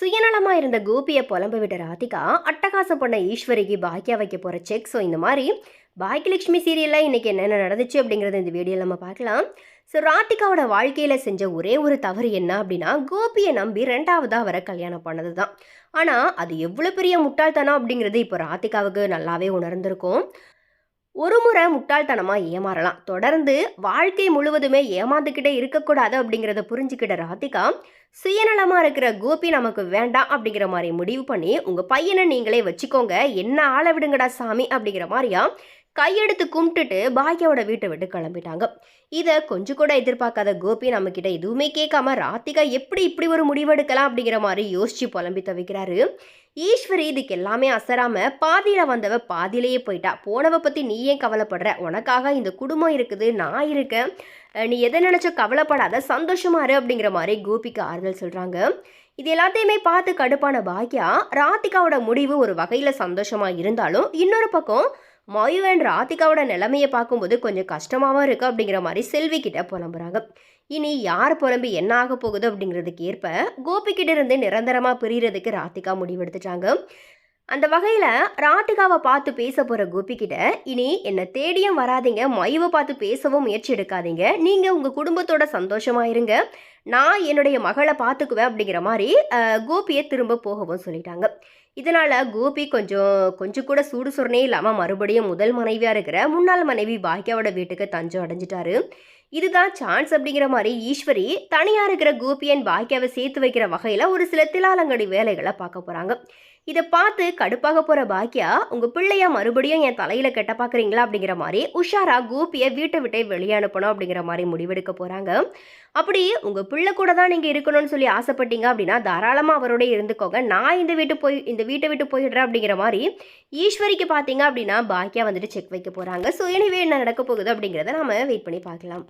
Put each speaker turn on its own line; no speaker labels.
சுயநலமா இருந்த கோபியை புலம்ப விட்ட ராதிகா அட்டகாசம் பண்ண ஈஸ்வரிக்கு பாக்கியா வைக்க போற செக் ஸோ இந்த மாதிரி பாக்கியலட்சுமி சீரியலில் இன்னைக்கு என்னென்ன நடந்துச்சு அப்படிங்கிறத இந்த வீடியோவில் நம்ம பார்க்கலாம். ஸோ ராதிகாவோட வாழ்க்கையில் செஞ்ச ஒரே ஒரு தவறு என்ன அப்படின்னா கோபியை நம்பி ரெண்டாவதாக வர கல்யாணம் பண்ணது தான் ஆனால் அது எவ்வளோ பெரிய முட்டாள்தனம் அப்படிங்கிறது இப்போ ராதிகாவுக்கு நல்லாவே உணர்ந்திருக்கும். ஒரு முறை முட்டாள்தனமாக ஏமாறலாம். தொடர்ந்து வாழ்க்கை முழுவதுமே ஏமாந்துக்கிட்டே இருக்கக்கூடாது அப்படிங்கிறத புரிஞ்சுக்கிட்ட ராதிகா சுயநலமாக இருக்கிற கோபி நமக்கு வேண்டாம் அப்படிங்கிற மாதிரி முடிவு பண்ணி உங்கள் பையனை நீங்களே வச்சுக்கோங்க. என்ன ஆளை விடுங்கடா சாமி அப்படிங்கிற மாதிரியா கையெடுத்து கும்பிட்டுட்டு பாக்கியாவோட வீட்டை விட்டு கிளம்பிட்டாங்க. இதை கொஞ்சம் கூட எதிர்பார்க்காத கோபி நம்மக்கிட்ட எதுவுமே கேட்காம ராதிகா எப்படி இப்படி ஒரு முடிவெடுக்கலாம் அப்படிங்கிற மாதிரி யோசிச்சு புலம்பி தவிக்கிறாரு. ஈஸ்வரி இதுக்கு எல்லாமே அசராம பாதியில வந்தவ பாதியிலேயே போயிட்டா. போனவ பத்தி நீ ஏன் கவலைப்படுற? உனக்காக இந்த குடும்பம் இருக்குது நான் இருக்கேன். நீ எதை நினைச்சோ கவலைப்படாத சந்தோஷமா இரு அப்படிங்கிற மாதிரி கோபிக்கு ஆறுதல் சொல்றாங்க. இது எல்லாத்தையுமே பார்த்து கடுப்பான பாக்யா ராதிகாவோட முடிவு ஒரு வகையில் சந்தோஷமாக இருந்தாலும் இன்னொரு பக்கம் மாயு அண்ட் ராதிகாவோட நிலைமையை பார்க்கும்போது கொஞ்சம் கஷ்டமாகவும் இருக்குது அப்படிங்கிற மாதிரி செல்வி கிட்ட புலம்புறாங்க. இனி யார் புலம்பி என்ன ஆக போகுது அப்படிங்கிறதுக்கு ஏற்ப கோபிக்கிட்ட இருந்து நிரந்தரமாக பிரியறதுக்கு ராதிகா முடிவெடுத்துட்டாங்க. அந்த வகையில் ராதிகாவை பார்த்து பேச போகிற கோபிக்கிட்ட இனி என்னை தேடியும் வராதீங்க மயுவை பார்த்து பேசவும் முயற்சி எடுக்காதீங்க. நீங்கள் உங்கள் குடும்பத்தோட சந்தோஷமாக இருங்க. நான் என்னுடைய மகளை பார்த்துக்குவேன் அப்படிங்கிற மாதிரி கோபியை திரும்ப போகவும் சொல்லிட்டாங்க. இதனால் கோபி கொஞ்சம் கொஞ்சம் கூட சூடு சொரணே இல்லாமல் மறுபடியும் முதல் மனைவியாக இருக்கிற முன்னாள் மனைவி பாக்யாவோட வீட்டுக்கு தஞ்சம் அடைஞ்சிட்டாரு. இதுதான் சான்ஸ் அப்படிங்கிற மாதிரி ஈஸ்வரி தனியாக இருக்கிற கோபி அண்ட் பாக்யாவை சேர்த்து வைக்கிற வகையில் ஒரு சில திலாலங்கடி வேலைகளை பார்க்க போகிறாங்க இதை பார்த்து கடுப்பாக போகிற பாக்கியா உங்கள் பிள்ளையா மறுபடியும் என் தலையில் கெட்ட பார்க்குறீங்களா அப்படிங்கிற மாதிரி உஷாரா கோபியை வீட்டை விட்டே வெளியே அனுப்பணும் அப்படிங்கிற மாதிரி முடிவெடுக்க போகிறாங்க அப்படி உங்கள் பிள்ளை கூட தான் நீங்கள் இருக்கணும்னு சொல்லி ஆசைப்பட்டீங்க அப்படின்னா தாராளமாக அவரோட இருந்துக்கோங்க. நான் இந்த வீட்டு போய் இந்த வீட்டை விட்டு போயிடுறேன் அப்படிங்கிற மாதிரி ஈஸ்வரிக்கு பார்த்தீங்க அப்படின்னா பாக்கியா வந்துட்டு செக் வைக்க போகிறாங்க ஸோ எனவே என்ன நடக்க போகுது அப்படிங்கிறத நாம வெயிட் பண்ணி பார்க்கலாம்.